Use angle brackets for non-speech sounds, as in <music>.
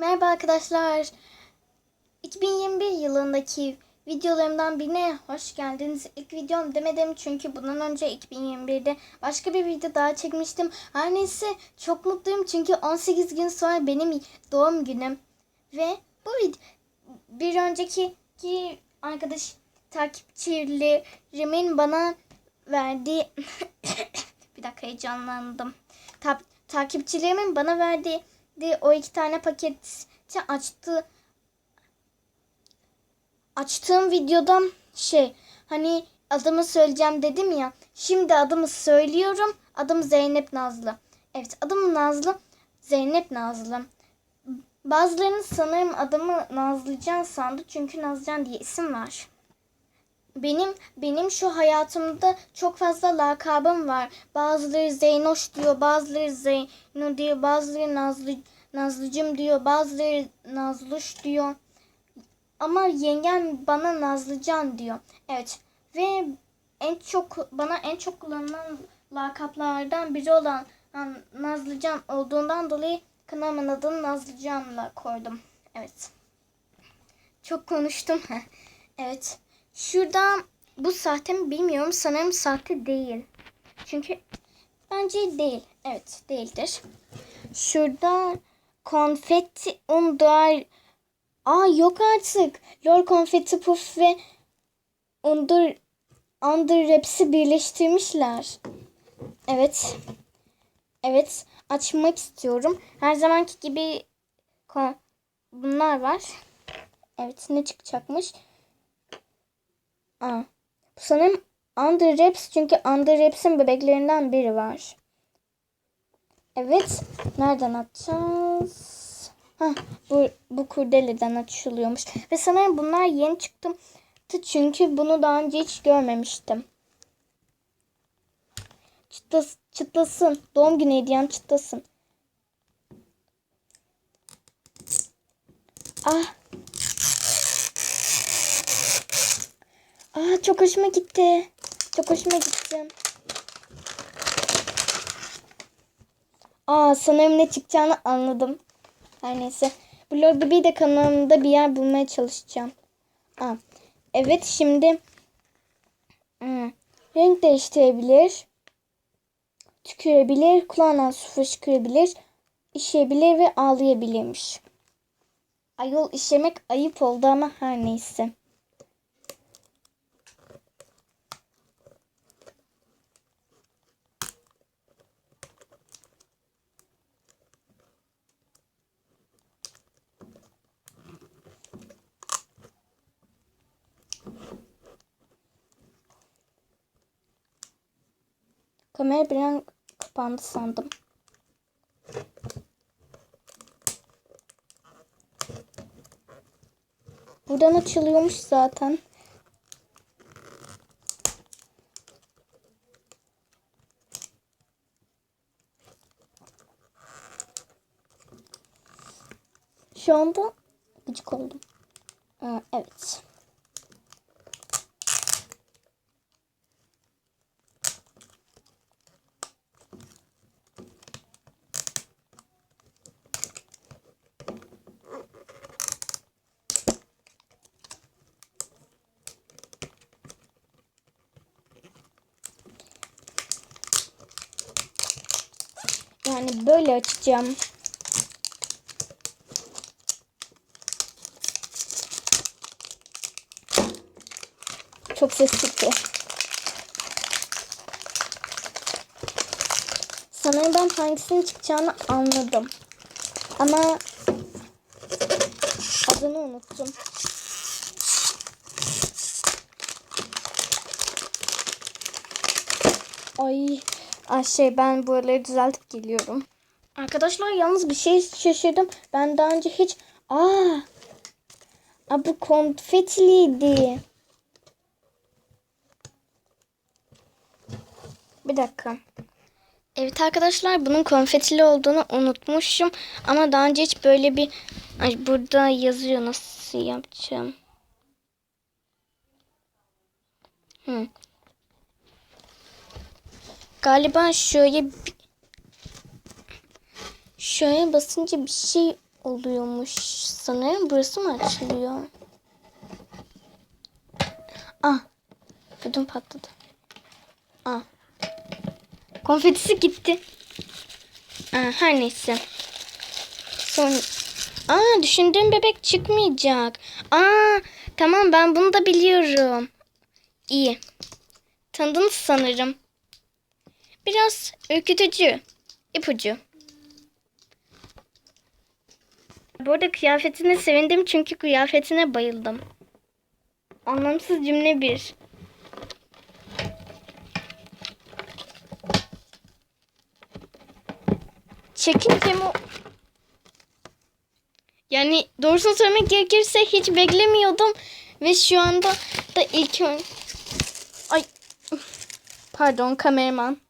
Merhaba arkadaşlar. 2021 yılındaki videolarımdan birine hoş geldiniz. İlk videom demedim çünkü bundan önce 2021'de başka bir video daha çekmiştim. Her neyse çok mutluyum çünkü 18 gün sonra benim doğum günüm. Ve bu video bir önceki ki arkadaş takipçilerimin bana verdiği <coughs> bir dakika heyecanlandım. Ta- takipçilerimin bana verdiği de o iki tane paketi açtı açtığım videoda şey hani adımı söyleyeceğim dedim ya. Şimdi adımı söylüyorum. Adım Zeynep Nazlı. Evet adım Nazlı. Zeynep Nazlı. Bazılarınız sanırım adımı Nazlıcan sandı. Çünkü Nazlıcan diye isim var. Benim benim şu hayatımda çok fazla lakabım var. Bazıları Zeynoş diyor, bazıları Zeyno diyor, bazıları Nazlı Nazlıcım diyor, bazıları Nazluş diyor. Ama yengem bana Nazlıcan diyor. Evet ve en çok bana en çok kullanılan lakaplardan biri olan Nazlıcan olduğundan dolayı kanalımın adını Nazlıcan'la koydum. Evet. Çok konuştum. <laughs> evet. Şurada bu sahte mi bilmiyorum. Sanırım sahte değil. Çünkü bence değil. Evet değildir. Şurada konfetti undur. Aa yok artık. Lor konfetti puf ve undur under hepsi birleştirmişler. Evet. Evet. Açmak istiyorum. Her zamanki gibi bunlar var. Evet ne çıkacakmış? Aa, bu sanırım Under Wraps çünkü Under Wraps'in bebeklerinden biri var. Evet. Nereden açacağız? Hah, bu, bu kurdeleden açılıyormuş. Ve sanırım bunlar yeni çıktım. Çünkü bunu daha önce hiç görmemiştim. Çıtlas, çıtlasın. Doğum günü hediyem çıtlasın. Ah. Aa çok hoşuma gitti. Çok hoşuma gitti. Aa sanırım ne çıkacağını anladım. Her neyse. Blogda bir de kanalımda bir yer bulmaya çalışacağım. Aa, evet şimdi hmm, renk değiştirebilir. Tükürebilir. Kulağından su fışkırabilir. işeyebilir ve ağlayabilirmiş. Ayol işemek ayıp oldu ama her neyse. Kamera bir an kapandı sandım. Buradan açılıyormuş zaten. Şu anda gıcık oldum. Aa, evet. Yani böyle açacağım. Çok ses çıktı. Sanırım ben hangisinin çıkacağını anladım. Ama adını unuttum. Ay Ay şey ben buraları düzeltip geliyorum. Arkadaşlar yalnız bir şey şaşırdım. Ben daha önce hiç... Aa, Aa bu konfetiliydi. Bir dakika. Evet arkadaşlar bunun konfetili olduğunu unutmuşum. Ama daha önce hiç böyle bir... Ay, burada yazıyor nasıl yapacağım. Hmm. Galiba şöyle şöyle basınca bir şey oluyormuş sanırım. Burası mı açılıyor? Ah. Ödüm patladı. Ah. Konfetisi gitti. Aa, her neyse. Son... Aa düşündüğüm bebek çıkmayacak. Aa tamam ben bunu da biliyorum. İyi. Tanıdınız sanırım. Biraz ürkütücü. ipucu. Bu arada kıyafetine sevindim çünkü kıyafetine bayıldım. Anlamsız cümle bir. Çekince? Yani doğrusunu söylemek gerekirse hiç beklemiyordum. Ve şu anda da ilk ön... Ay. Pardon kameraman.